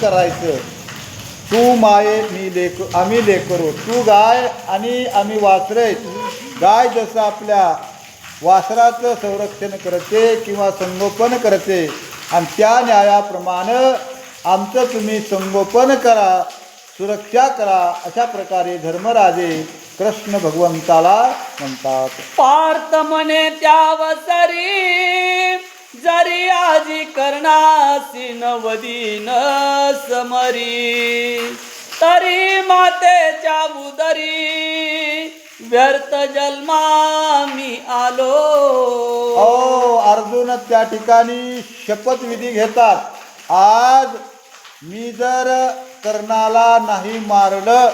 करायचं. तू माये मी लेक आम्ही लेकरू. तू गाय आणि आम्ही वासरे गाय जसं आपल्या वासराचं संरक्षण करते किंवा संगोपन करते आणि त्या न्यायाप्रमाणे आमचं तुम्ही संगोपन करा सुरक्षा करा अशा प्रकारे धर्मराजे कृष्ण भगवंताला म्हणतात. पार्थ म्हणे त्यावसरी. आजी करणासी नवदीन समरी तरी मातेच्या उदरी व्यर्थ जन्मा मी आलो. हो अर्जुन त्या ठिकाणी शपथविधी घेतात. आज मी जर कर्णाला नाही मारलं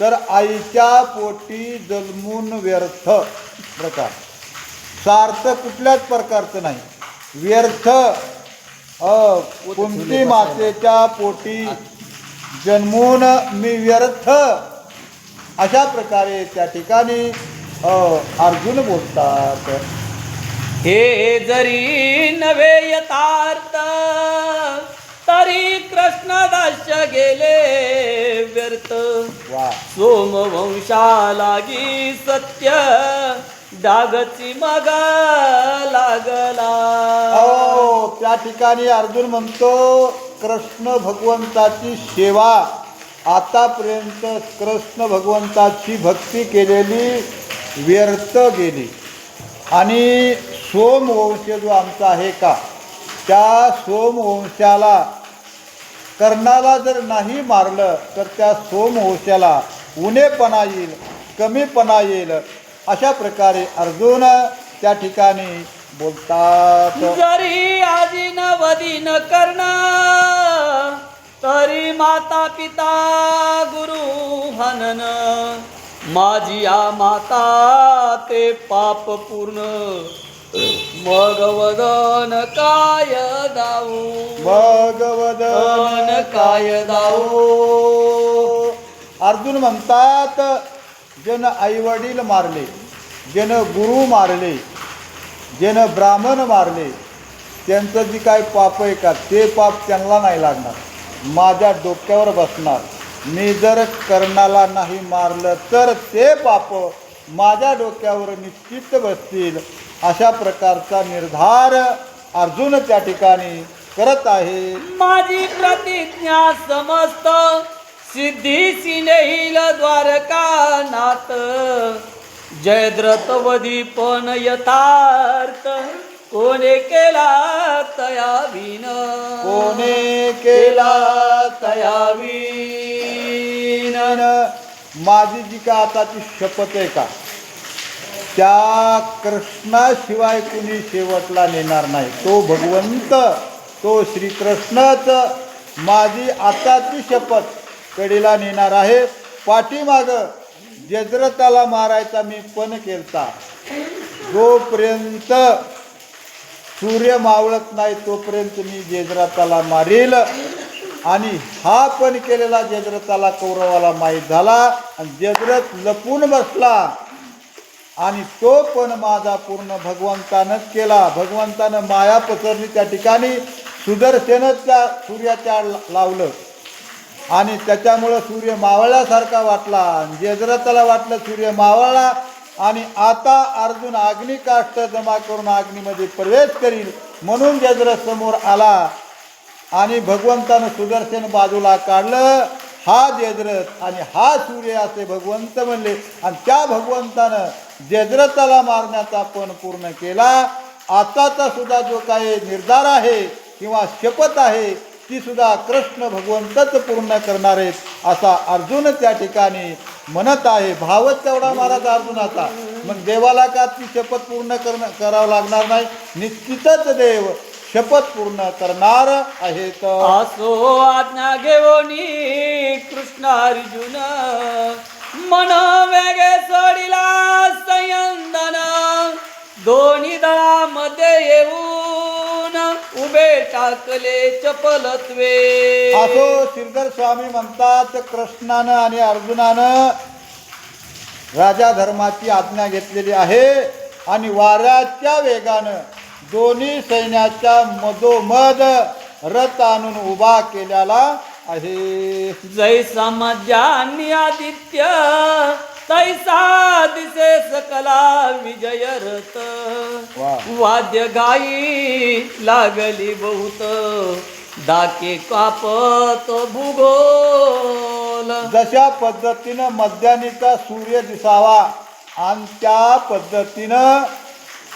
तर आईच्या पोटी जन्मून व्यर्थ. प्रकार. सार्थ कुठल्याच प्रकारचं नाही. व्यर्थ अ, कुंती मातेच्या पोटी जन्मून मी व्यर्थ. अशा प्रकारे त्या ठिकाणी अर्जुन बोलतात. हे जरी नवे यथार्थ तरी कृष्णदास गेले व्यर्थ. वा. सोमवंशा लागी सत्य डागची मागा लागला. हो त्या ठिकाणी अर्जुन म्हणतो कृष्ण भगवंताची सेवा. आतापर्यंत कृष्ण भगवंताची भक्ती केलेली व्यर्थ गेली. आणि सोमवंश जो आमचा आहे का त्या सोमवंशाला कर्णाला जर नाही मारलं तर त्या सोमवंशाला उणेपणा येईल कमीपणा येईल अशा प्रकारे अर्जुन त्या ठिकाणी बोलतात. जरी आजी न वदी न करणा तरी माता पिता गुरु हनन. माझी आ माता ते पाप पूर्ण. मग वदन काय दाऊ? भगवदन काय दाओ अर्जुन म्हणतात जन आईवडील मारले जन गुरु मारले जन ब्राह्मण मारले. त्यांचं जी काय पाप आहे का ते पाप त्यांना नाही लागणार. माझ्या डोक्यावर बसणार. मी जर कर्णाला नाही मारलं तर ते पाप माझ्या डोक्यावर निश्चित बसतील. अशा प्रकारचा निर्धार अर्जुन त्या ठिकाणी करत आहे. माझी प्रतिज्ञा समस्त सिद्धीसी नेईल द्वारका नाथ जयद्रथवधी पण यथार्थ कोणे केला तया विन कोणे केला तयावीन? माझी जी का आताची शपथ आहे का? त्या कृष्णाशिवाय कुणी शेवटला नेणार नाही. तो भगवंत तो श्रीकृष्णच माझी आताची शपथ. कडीला नेणार आहे. पाठीमाग जजरताला मारायचा मी पण केलता. जोपर्यंत सूर्य मावळत नाही तोपर्यंत मी जेजराताला मारील. आणि हा पण केलेला जजरताला कौरवाला माहीत झाला. आणि जजरत लपून बसला. आणि तो पण माझा पूर्ण भगवंतानंच केला. भगवंतानं माया पसरली त्या ठिकाणी. सुदर्शनच त्या सूर्याच्या लावलं. आणि त्याच्यामुळं सूर्य मावळल्यासारखा वाटला. जजरथाला वाटलं सूर्य मावळला आणि आता अर्जुन अग्निकाष्ट जमा करून अग्नीमध्ये प्रवेश करील म्हणून जजरथ समोर आला. आणि भगवंतानं सुदर्शन बाजूला काढलं. हा जजरथ आणि हा सूर्य असे भगवंत म्हणले. आणि त्या भगवंतानं जजरथाला मारण्याचा पण पूर्ण केला. आताचा सुद्धा जो काही निर्धार आहे किंवा शपथ आहे ती सुद्धा कृष्ण भगवंतच पूर्ण करणार आहेत असा अर्जुन त्या ठिकाणी म्हणत आहे. भावच तेवढा महाराज अर्जुनाचा. मग देवाला का ती शपथ पूर्ण करणं करावं लागणार नाही? निश्चितच देव शपथ पूर्ण करणार आहेत. असो आज्ञा घेऊनी कृष्ण अर्जुन. मन वेगे सोडिला संयंदना. दोन्ही दळामध्ये येऊ उभे टाकले चपलत्वे. असो श्रीधर स्वामी म्हणतात कृष्णानं आणि अर्जुनानं राजा धर्माची आज्ञा घेतलेली आहे आणि वाऱ्याच्या वेगानं दोन्ही सैन्याच्या मधोमध रथ आणून उभा केलेला आहे. जैसा मध्यान्नी आदित्य. तैसा दिसे सकला विजय रथ. वाद्य गाई लागली बहुत। डाके कापत भूगोल। जशा पद्धतीनं मध्यानीचा सूर्य दिसावा आणि त्या पद्धतीनं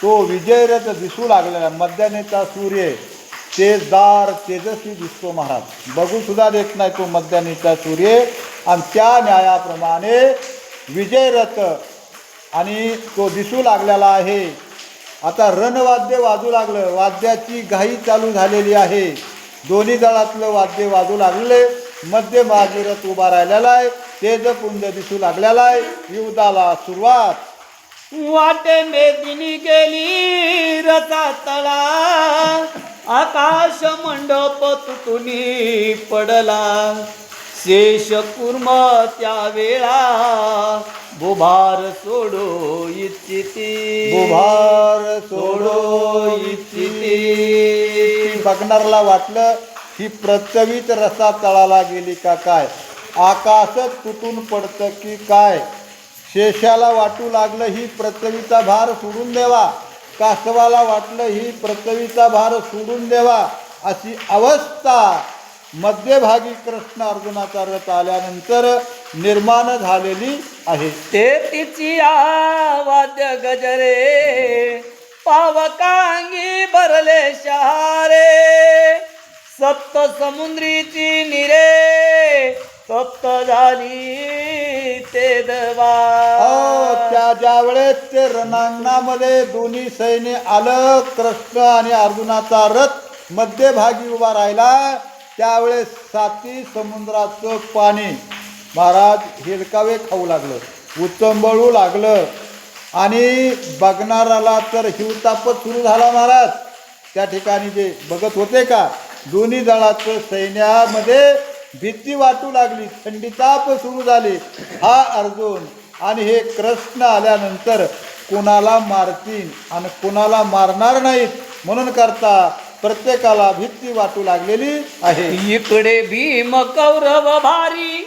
तो विजयरथ दिसू लागलेला मध्यानीचा सूर्य तेजदार तेजस्वी दिसतो महाराज. बघू सुद्धा देत नाही तो मध्यानीचा सूर्य. आणि त्या न्यायाप्रमाणे विजयरथ आणि तो दिसू लागलेला आहे. आता रणवाद्य वाजू लागलं. वाद्याची घाई चालू झालेली आहे. दोन्ही दळातलं वाद्य वाजू लागले. मध्य रथ उभा राहिलेला आहे. तेजपुंज दिसू लागलेला आहे. युद्धाला सुरुवात. वाटे मेदिनी गेली रथा तळा. आकाश मंडप तुटुनी पडला. शेष कुर्म त्या वेळा बुभार सोडो इच्छिती. बुभार सोडो इच्छिती. बघणारला वाटलं ही प्रचवित रसा तळाला गेली का काय? आकाशच तुटून पडतं की काय? शेषाला वाटू लागलं ही पृथ्वीचा भार सोडून देवा. कासवाला वाटलं ही पृथ्वीचा भार सोडून देवा. अशी अवस्था मध्यभागी कृष्ण अर्जुनाचा रथ आल्यानंतर निर्माण झालेली आहे. ते तिची वाद्य गजरे पावकांगी भरले शहारे. सप्त समुद्रीची निरे तप्त झाली ते दवा. त्या ज्या वेळेस ते रणांगणामध्ये दोन्ही सैन्य आलं कृष्ण आणि अर्जुनाचा रथ मध्यभागी उभा राहिला त्यावेळेस साती समुद्राचं पाणी महाराज हिरकावे खाऊ लागलं उचंबळू लागलं. आणि बघणाराला तर हिवतापच सुरू झाला महाराज. त्या ठिकाणी जे बघत होते का दोन्ही दळाचं सैन्यामध्ये भीती वाटू लागली थंडीताप सुरू झाली. हा अर्जुन आणि हे कृष्ण आल्यानंतर कोणाला मारतील आणि कोणाला मारणार नाहीत म्हणून करता प्रत्येकाला भीती वाटू लागलेली आहे. इकडे भीम कौरव भारी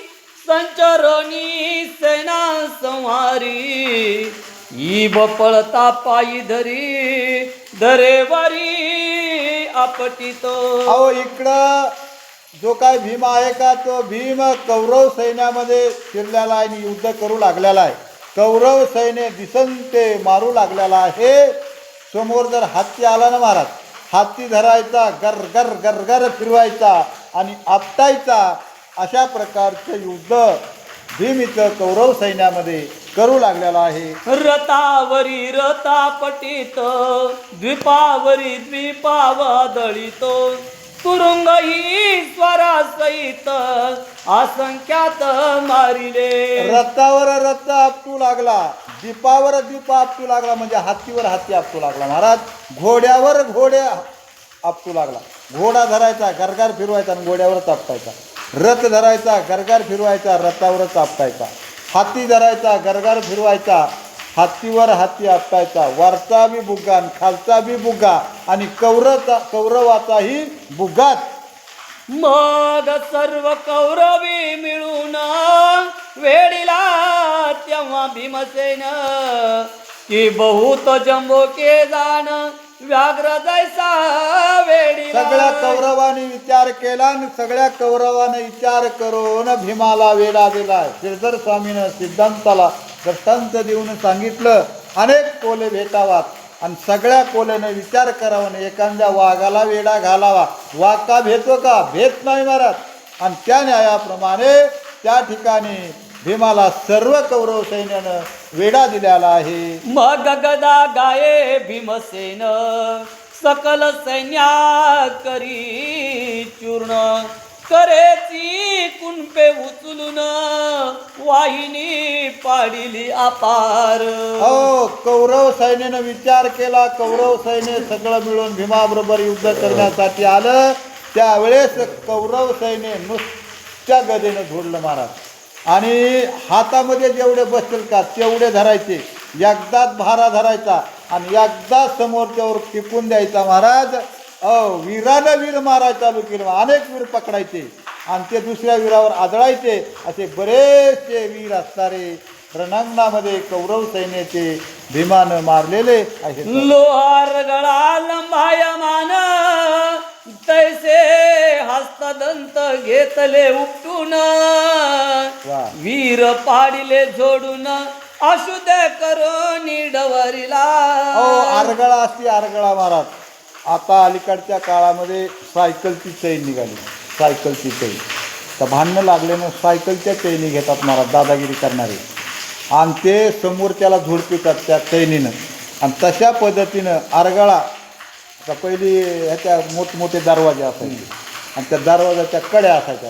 संचरणी सेना संहारी. इब पळता पायी धरी दरेवारी आपटितो. अहो इकडं जो काय भीम आहे का तो भीम कौरव सैन्यामध्ये शिरलेला आहे आणि युद्ध करू लागलेला आहे. कौरव सैन्य दिसन ते मारू लागलेला आहे. समोर जर हत्ती आला ना महाराज हाती धरायचा गर गर गर गर फिरवायचा आणि आपटायचा अशा प्रकारचं युद्ध भीम इथं कौरव सैन्यामध्ये करू लागलेला आहे. रतावरी रतापटित द्वीपावरी दळितो तुरुंग ही स्वरासहित असंख्यात मारिले. रथावर रथ आपटू लागला. दीपावर दीप आपटू लागला. म्हणजे हत्तीवर हत्ती आपटू लागला. महाराज घोड्यावर घोडे आपटू लागला. घोडा धरायचा गरगार फिरवायचा आणि घोड्यावरच आपटायचा. रथ धरायचा गरगार फिरवायचा रथावरच आपटायचा. हाती धरायचा गरगार फिरवायचा. हत्तीवर हत्ती आपटायचा वरचा बी बुग्गा आणि खालचा बी बुग्गा आणि कौरचा कौरवाचाही बुग्गाच मग सर्व कौरवी मिळून वेडीला तेव्हा भीमसेन की बहुत जंबो के जाण व्याघ्र जैसा वेडीला. सगळ्या कौरवाने विचार केला आणि सगळ्या कौरवाने विचार करून भीमाला वेढा दिला. श्रीधर स्वामीनं सिद्धांताला दृष्टांत देऊन सांगितलं अनेक कोले भेटावात. आणि सगळ्या कोल्याने विचार करावा आणि एखाद्या वाघाला वेडा घालावा. वाघ का भेटतो का? भेट नाही महाराज आणि त्या न्यायाप्रमाणे त्या ठिकाणी भीमाला सर्व कौरव सैन्यानं वेडा दिलेला आहे. मग गदा गाये भीमसेन सकल सैन्या करी चूर्ण. करेची कुंपे उचलून वाहिनी पाडिली अपार. हो कौरव सैन्यानं विचार केला कौरव सैन्य सगळं मिळून भीमाबरोबर युद्ध करण्यासाठी आलं. त्यावेळेस कौरव सैन्य नुसत्या गदेनं झोडलं महाराज. आणि हातामध्ये जेवढे बसतील का तेवढे धरायचे. एकदाच भारा धरायचा आणि एकदा समोरच्यावर टिपून द्यायचा महाराज. अ वीरानं वीर मारायला चालू केलं. अनेक वीर पकडायचे. आणि ते दुसऱ्या वीरावर आदळायचे. असे बरेचसे वीर असणारे रणांगणामध्ये कौरव सैन्याचे भीमानं मारलेले आहेत. लोहार गळा लंबायमान तैसे हस्तदंत घेतले उपटून. वीर पाडिले जोडून अशुद्ध करून डवरीला. अहो आरगळा असते आरगळा महाराज. आता अलीकडच्या काळामध्ये सायकलची चैन निघाली. सायकलची चैन. तर भांडणं लागल्यानं सायकलच्या चैनी घेतात महाराज दादागिरी करणारे. आणि ते समोर त्याला झोडपितात त्या चैनीनं. आणि तशा पद्धतीनं आरगळा आता पहिली ह्याच्या मोठमोठे दरवाजे असायचे. आणि त्या दरवाजाच्या कड्या असायच्या.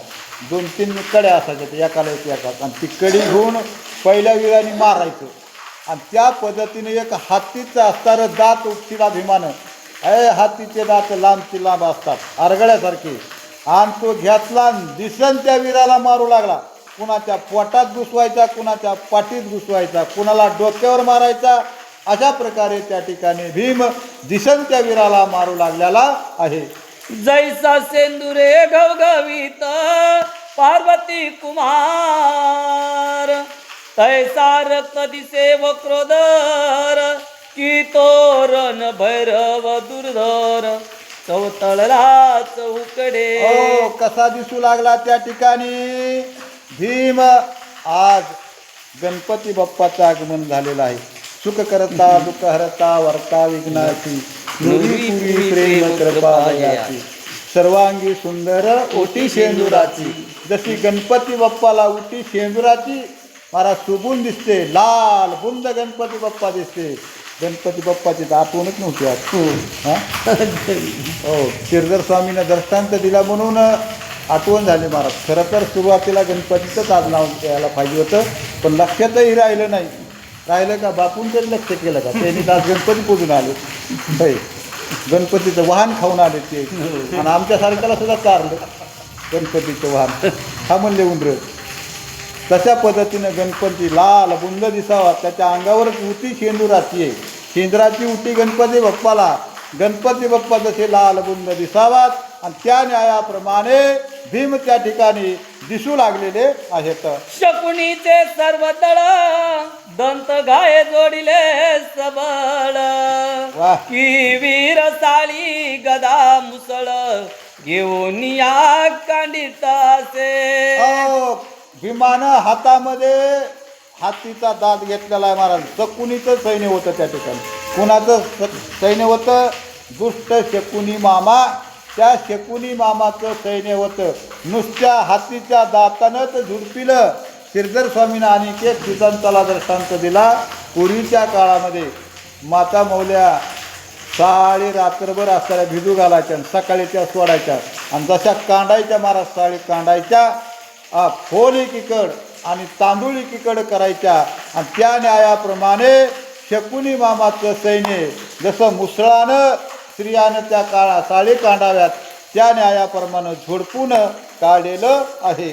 दोन तीन कड्या असायच्या त्या एकाला एक एकात. आणि ती कडी घेऊन पहिल्या वेळाने मारायचं. आणि त्या पद्धतीने एक हातीचं असणारं दात उपटिला अभिमानं अय हातीचे दात लांबची लांब असतात. आरगळ्यासारखी. आणि तो घेतला दिसन त्या वीराला मारू लागला. कुणाच्या पोटात घुसवायचा कुणाच्या पाठीत घुसवायचा कुणाला डोक्यावर मारायचा अशा प्रकारे त्या ठिकाणी भीम दिसन त्या वीराला मारू लागलेला आहे. जैसा सेंदुरे घवघवीत पार्वती कुमार तैसा रक्त दिसे वक्रोदर की तोरण भैरव दुर्धर चौतळला चौकडे. हो कसा दिसू लागला त्या ठिकाणी? भीम आज गणपती बाप्पाचं आगमन झालेलं आहे. सुख करता दुःख हरता वर्ता विघ्नाची प्रेम कृपा. सर्वांगी सुंदर ओटी शेंदुराची. जशी गणपती बाप्पाला ओटी शेंदुराची मला सुगून दिसते. लाल बुंद गणपती बाप्पा दिसते. गणपती बाप्पाची तर आठवणच नव्हती आज. हा? हो शिरधर स्वामीनं दृष्टांत दिला म्हणून आठवण झाली महाराज. खरं तर सुरुवातीला गणपतीचंच आज नाव द्यायला पाहिजे होतं पण लक्षातही राहिलं नाही. राहिलं का बापून तरी लक्ष केलं का त्यांनी आज गणपती पूजून आले. होय गणपतीचं वाहन खाऊन आले ते. आणि आमच्यासारख्याला सुद्धा चारलं गणपतीचं वाहन. हा म्हणले उंदर. तशा पद्धतीनं गणपती लाल बुंद दिसावा. त्याच्या अंगावरच उटी शेंदुराची शेंदुराची उटी गणपती बाप्पाला. गणपती बाप्पा जसे लाल बुंद दिसावात आणि त्या न्यायाप्रमाणे भीम त्या ठिकाणी दिसू लागलेले आहेत. शकुनीचे सर्व दळ दंत गाये जोडिले सबळ. की वीर साळी गदा मुसळ घेऊन या कांडित असे. अहो, भीमानं हातामध्ये हातीचा दात घेतलेला आहे महाराज. शकुनीचं सैन्य होतं त्या ठिकाणी? कुणाचं स- सैन्य होतं? दुष्ट शकुनी मामा. त्या शकुनी मामाचं सैन्य होतं. नुसत्या हातीच्या दातानंच झुडपिलं. शिरधर स्वामीनं आणि एक सिद्धांताला दृष्टांत दिला. पूर्वीच्या काळामध्ये माता मौल्या साळी रात्रभर असणाऱ्या भिजू घालायच्या आणि सकाळी त्या सोडायच्या. आणि जशा कांडायच्या महाराज साळी कांडायच्या फोल एकीकड आणि तांदूळ एकीकड करायच्या. आणि त्या न्यायाप्रमाणे शकुनी मामाचं सैन्य जसं मुसळानं स्त्रियानं त्या काळा साळी कांडाव्यात त्या न्यायाप्रमाणे झोडपून काढलेलं आहे.